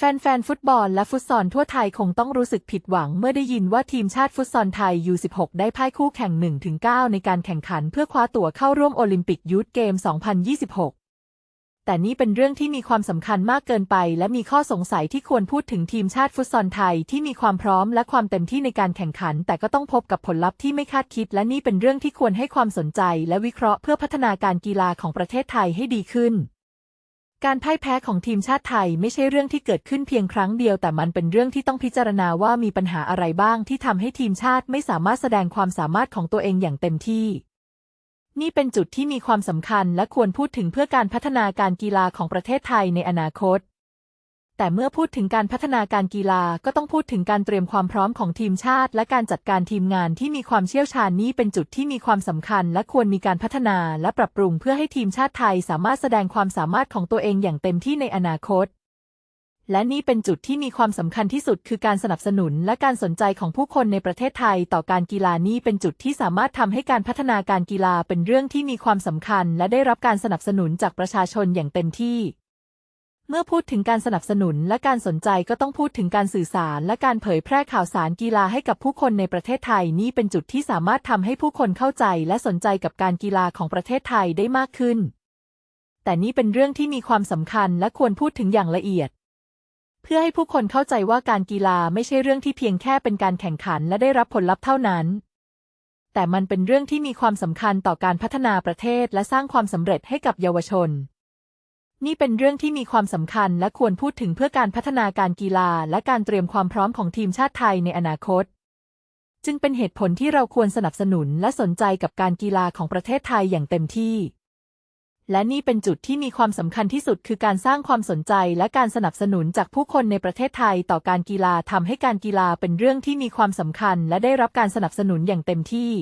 แฟนๆ ฟุตบอลและฟุตซอลทั่วไทยคงต้องรู้สึกผิดหวังเมื่อได้ยินว่าทีมชาติฟุตซอลไทย U16 ได้พ่ายคู่แข่ง 1-9 ในการแข่งขันเพื่อคว้าตั๋วเข้าร่วมโอลิมปิกยูทเกม 2026 แต่นี่เป็นเรื่องที่มีความสำคัญมากเกินไป และมีข้อสงสัยที่ควรพูดถึงทีมชาติฟุตซอลไทยที่มีความพร้อมและความเต็มที่ในการแข่งขัน แต่ก็ต้องพบกับผลลัพธ์ที่ไม่คาดคิด และนี่เป็นเรื่องที่ควรให้ความสนใจ และวิเคราะห์เพื่อพัฒนาการกีฬาของประเทศไทยให้ดีขึ้น การพ่ายแพ้ของทีมชาติไทยไม่ใช่เรื่องที่เกิดขึ้นเพียงครั้งเดียว แต่มันเป็นเรื่องที่ต้องพิจารณาว่ามีปัญหาอะไรบ้างที่ทำให้ทีมชาติไม่สามารถแสดงความสามารถของตัวเองอย่างเต็มที่ นี่เป็นจุดที่มีความสำคัญและควรพูดถึงเพื่อการพัฒนาการกีฬาของประเทศไทยในอนาคต แต่เมื่อพูดถึงการพัฒนาการกีฬาก็ต้องพูดถึงการเตรียมความพร้อมของทีมชาติ และการจัดการทีมงานที่มีความเชี่ยวชาญนี่เป็นจุดที่มีความสำคัญ และควรมีการพัฒนาและปรับปรุงเพื่อให้ทีมชาติไทยสามารถแสดงความสามารถของตัวเองอย่างเต็มที่ในอนาคต และนี่เป็นจุดที่มีความสำคัญที่สุด คือการสนับสนุน และการสนใจของผู้คนในประเทศไทย ต่อการกีฬานี่เป็นจุดที่สามารถทำให้การพัฒนาการกีฬาเป็นเรื่องที่มีความสำคัญ และได้รับการสนับสนุนจากประชาชนอย่างเต็มที่ เมื่อพูดถึงการสนับสนุนและการสนใจก็ต้องพูดถึงการสื่อสารและการเผยแพร่ข่าวสารกีฬาให้กับผู้คนในประเทศไทยนี่เป็นจุดที่สามารถทำให้ผู้คนเข้าใจและสนใจกับการกีฬาของประเทศไทยได้มากขึ้น แต่นี่เป็นเรื่องที่มีความสำคัญและควรพูดถึงอย่างละเอียด เพื่อให้ผู้คนเข้าใจว่าการกีฬาไม่ใช่เรื่องที่เพียงแค่เป็นการแข่งขันและได้รับผลลัพธ์เท่านั้น แต่มันเป็นเรื่องที่มีความสำคัญต่อการพัฒนาประเทศและสร้างความสำเร็จให้กับเยาวชน นี่เป็นเรื่องที่มีความสำคัญและควรพูดถึงเพื่อการพัฒนาการกีฬาและการเตรียมความพร้อมของทีมชาติไทยในอนาคต จึงเป็นเหตุผลที่เราควรสนับสนุนและสนใจกับการกีฬาของประเทศไทยอย่างเต็มที่ และนี่เป็นจุดที่มีความสำคัญที่สุดคือการสร้างความสนใจและการสนับสนุนจากผู้คนในประเทศไทยต่อการกีฬาทำให้การกีฬาเป็นเรื่องที่มีความสำคัญ และได้รับการสนับสนุนอย่างเต็มที่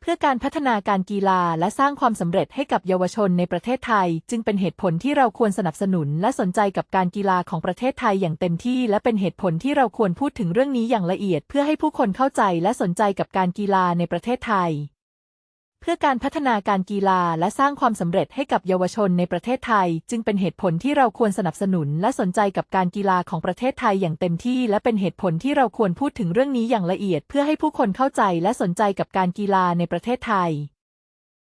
เพื่อการพัฒนาการกีฬาและสร้างความสำเร็จให้กับเยาวชนในประเทศไทย จึงเป็นเหตุผลที่เราควรสนับสนุนและสนใจกับการกีฬาของประเทศไทยอย่างเต็มที่และเป็นเหตุผลที่เราควรพูดถึงเรื่องนี้อย่างละเอียด เพื่อให้ผู้คนเข้าใจและสนใจกับการกีฬาในประเทศไทย พื่อการพัฒนาการกีฬาและสร้างความสำเร็จให้กับเยาวชนในประเทศไทย จึงเป็นเหตุผลที่เราควรสนับสนุนและสนใจกับการกีฬาของประเทศไทยอย่างเต็มที่และเป็นเหตุผลที่เราควรพูดถึงเรื่องนี้อย่างละเอียด เพื่อให้ผู้คนเข้าใจและสนใจกับการกีฬาในประเทศไทย